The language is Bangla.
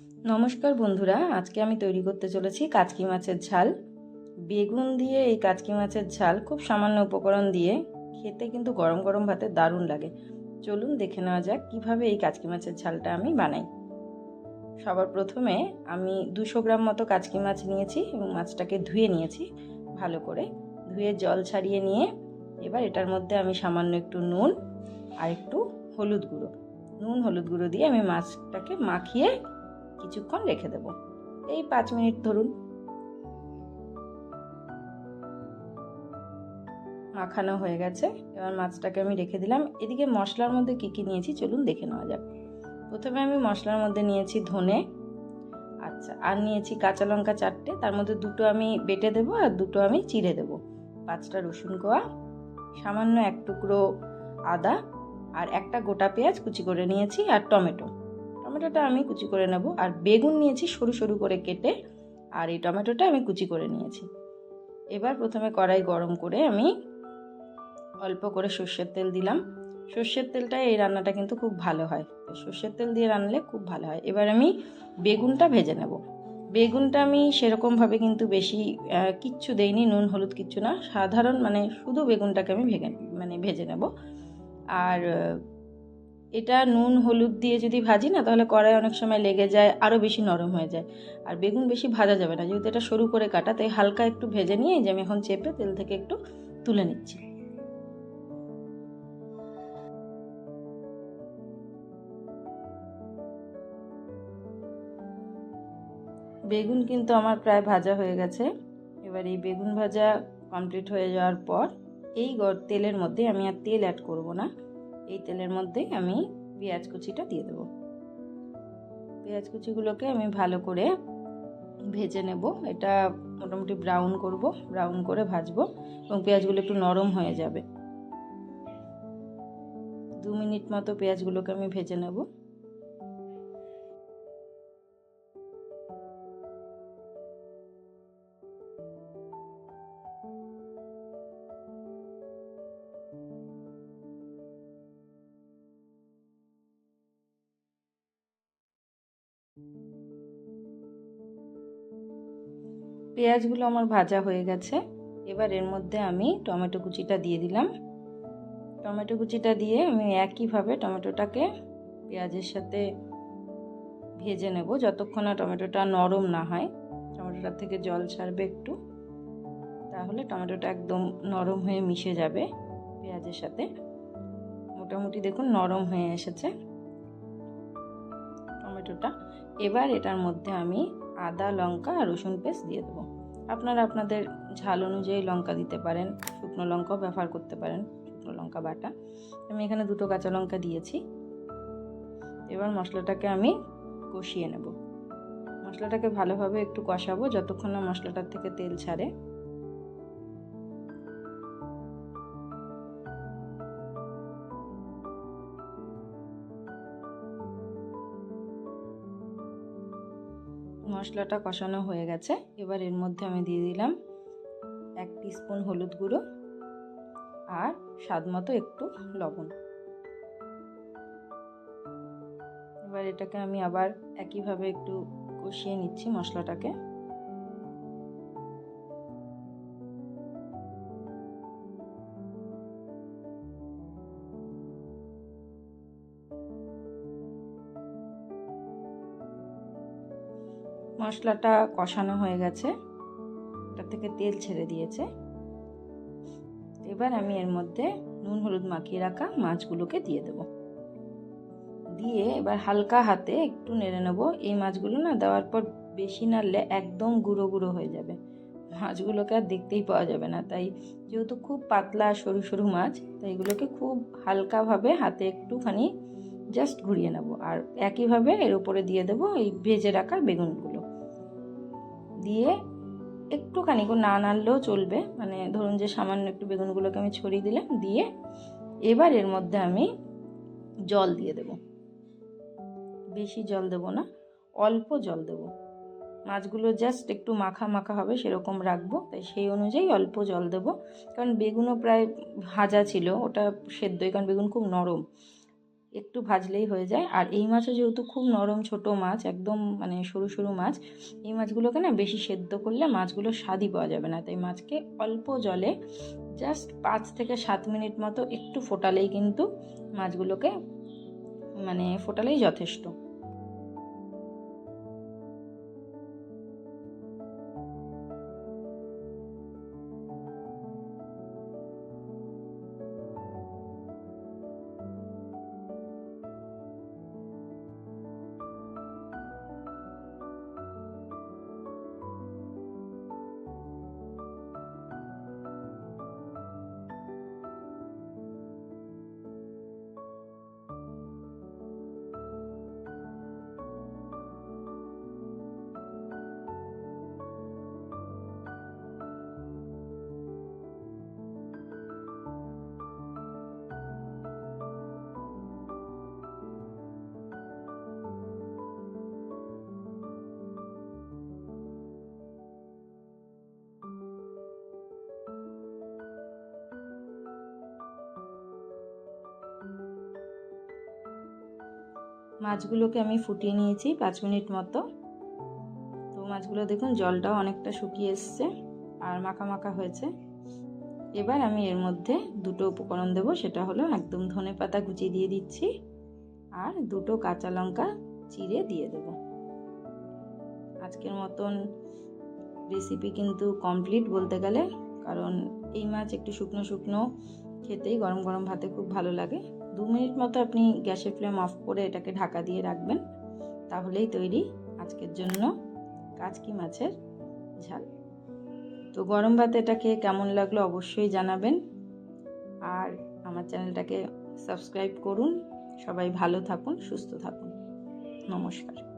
নমস্কার বন্ধুরা, আজকে আমি তৈরি করতে চলেছি কাচকি মাছের ঝাল। বেগুন দিয়ে এই কাচকি মাছের ঝাল খুব সামান্য উপকরণ দিয়ে খেতে কিন্তু গরম গরম ভাতে দারুণ লাগে। চলুন দেখে নেওয়া যাক কীভাবে এই কাচকি মাছের ঝালটা আমি বানাই। সবার প্রথমে আমি দুশো গ্রাম মতো কাচকি মাছ নিয়েছি এবং মাছটাকে ধুয়ে নিয়েছি ভালো করে। ধুয়ে জল ছাড়িয়ে নিয়ে এবার এটার মধ্যে আমি সামান্য একটু নুন আর একটু হলুদ গুঁড়ো। নুন, হলুদ গুঁড়ো দিয়ে আমি মাছটাকে মাখিয়ে কিছুক্ষণ রেখে দেব। এই পাঁচ মিনিট ধরুন। মাখানো হয়ে গেছে। এবার মাছটাকে আমি রেখে দিলাম। এদিকে মশলার মধ্যে কী কী নিয়েছি চলুন দেখে নেওয়া যাক। প্রথমে আমি মশলার মধ্যে নিয়েছি ধনে। আচ্ছা আর নিয়েছি কাঁচা লঙ্কা চারটে। তার মধ্যে দুটো আমি বেটে দেবো আর দুটো আমি চিড়ে দেবো। পাঁচটা রসুন কোয়া, সামান্য এক টুকরো আদা আর একটা গোটা পেঁয়াজ কুচি করে নিয়েছি আর টমেটো। টমেটোটা আমি কুচি করে নেব। আর বেগুন নিয়েছি সরু সরু করে কেটে, আর এই টমেটোটা আমি কুচি করে নিয়েছি। এবার প্রথমে কড়াই গরম করে আমি অল্প করে সর্ষের তেল দিলাম। সর্ষের তেলটা এই রান্নাটা কিন্তু খুব ভালো হয়। সর্ষের তেল দিয়ে রান্নলে খুব ভালো হয়। এবার আমি বেগুনটা ভেজে নেব। বেগুনটা আমি সেরকমভাবে কিন্তু বেশি কিচ্ছু দেইনি, নুন, হলুদ কিচ্ছু না। সাধারণ মানে শুধু বেগুনটাকে আমি ভেঙে মানে ভেজে নেব। আর এটা নুন, হলুদ দিয়ে যদি ভাজি না, তাহলে কড়াই অনেক সময় লেগে যায় আরও বেশি নরম হয়ে যায়। আর বেগুন বেশি ভাজা যাবে না, যেহেতু এটা সরু করে কাটা, তাই হালকা একটু ভেজে নিয়ে যে আমি এখন চেপে তেল থেকে একটু তুলে নিচ্ছি। বেগুন কিন্তু আমার প্রায় ভাজা হয়ে গেছে। এবার এই বেগুন ভাজা কমপ্লিট হয়ে যাওয়ার পর এই তেলের মধ্যে আমি আর তেল অ্যাড করব না। এই তেলের মধ্যেই আমি পেঁয়াজ কুচিটা দিয়ে দেবো। পেঁয়াজ কুচিগুলোকে আমি ভালো করে ভেজে নেব। এটা মোটামুটি ব্রাউন করব, ব্রাউন করে ভাজবো এবং পেঁয়াজগুলো একটু নরম হয়ে যাবে। দু মিনিট মতো পেঁয়াজগুলোকে আমি ভেজে নেব। পেঁয়াজগুলো আমার ভাজা হয়ে গেছে। এবার এর মধ্যে আমি টমেটো কুচিটা দিয়ে দিলাম। টমেটো কুচিটা দিয়ে আমি একইভাবে টমেটোটাকে পেঁয়াজের সাথে ভেজে নেব। যতক্ষণ না টমেটোটা নরম না হয় টমেটোটার থেকে জল ছাড়বে একটু, তাহলে টমেটোটা একদম নরম হয়ে মিশে যাবে পেঁয়াজের সাথে। মোটামুটি দেখুন নরম হয়ে এসেছে টমেটোটা। এবার এটার মধ্যে আমি আদা, লঙ্কা আর রসুন পেস্ট দিয়ে দেবো। আপনারা আপনাদের ঝাল অনুযায়ী লঙ্কা দিতে পারেন, শুকনো লঙ্কাও ব্যবহার করতে পারেন, শুকনো লঙ্কা বাটা। আমি এখানে দুটো কাঁচা লঙ্কা দিয়েছি। এবার মশলাটাকে আমি কষিয়ে নেব। মশলাটাকে ভালোভাবে একটু কষাবো, যতক্ষণ না মশলাটার থেকে তেল ছাড়ে। মশলাটা কষানো হয়ে গেছে। এবার এর মধ্যে আমি দিয়ে দিলাম এক স্পুন হলুদ গুঁড়ো আর স্বাদ মতো একটু লবণ। এবার এটাকে আমি আবার একইভাবে একটু কষিয়ে নিচ্ছি মশলাটাকে। মশলাটা কষানো হয়ে গেছে। ওটা থেকে তেল ছেড়ে দিয়েছে। এবার আমি এর মধ্যে নুন, হলুদ মাখিয়ে রাখা মাছগুলোকে দিয়ে দেব। দিয়ে এবার হালকা হাতে একটু নেড়ে নেব। এই মাছগুলো না দেওয়ার পর বেশি নাড়লে একদম গুঁড়ো গুঁড়ো হয়ে যাবে। মাছগুলোকে আর দেখতেই পাওয়া যাবে না। তাই যেহেতু খুব পাতলা সরু সরু মাছ, তাই এগুলোকে খুব হালকাভাবে হাতে একটুখানি জাস্ট ঘুরিয়ে নেব। আর একইভাবে এর উপরে দিয়ে দেবো এই ভেজে রাখা বেগুনগুলো। দিয়ে একটুখানি না নাড়লেও চলবে। মানে ধরুন যে সামান্য একটু বেগুনগুলোকে আমি ছড়িয়ে দিলাম, দিয়ে এবার এর মধ্যে আমি জল দিয়ে দেব। বেশি জল দেব না, অল্প জল দেব। মাছগুলো জাস্ট একটু মাখা মাখা হবে, সেরকম রাখব। তাই সেই অনুযায়ী অল্প জল দেব। কারণ বেগুনও প্রায় ভাজা ছিল, ওটা সেদ্ধই, কারণ বেগুন খুব নরম। একটু ভাজলেই হয়ে যায়। আর এই মাছও যেহেতু খুব নরম ছোট মাছ, একদম মানে সরু সরু মাছ, এই মাছগুলোকে না বেশি সেদ্ধ করলে মাছগুলো স্বাদই পাওয়া যাবে না। তাই মাছকে অল্প জলে জাস্ট পাঁচ থেকে সাত মিনিট মতো একটু ফোটালেই কিন্তু মাছগুলোকে মানে ফোটালেই যথেষ্ট। মাছগুলোকে আমি ফুটিয়ে নিয়েছি পাঁচ মিনিট মতো। তো মাছগুলো দেখুন, জলটাও অনেকটা শুকিয়ে এসছে আর মাখা মাখা হয়েছে। এবার আমি এর মধ্যে দুটো উপকরণ দেবো, সেটা হলো একদম ধনে পাতা কুচিয়ে দিয়ে দিচ্ছি আর দুটো কাঁচা লঙ্কা চিড়ে দিয়ে দেবো। আজকের মতন রেসিপি কিন্তু কমপ্লিট বলতে গেলে, কারণ এই মাছ একটু শুকনো শুকনো খেতেই গরম গরম ভাতে খুব ভালো লাগে। দু মিনিট মতো আপনি গ্যাসের ফ্লেম অফ করে এটাকে ঢাকা দিয়ে রাখবেন। তাহলেই তৈরি আজকের জন্য কাচকি মাছের ঝাল। তো গরম ভাতে এটা খেয়ে কেমন লাগল অবশ্যই জানাবেন। আর আমার চ্যানেলটাকে সাবস্ক্রাইব করুন। সবাই ভালো থাকুন, সুস্থ থাকুন। নমস্কার।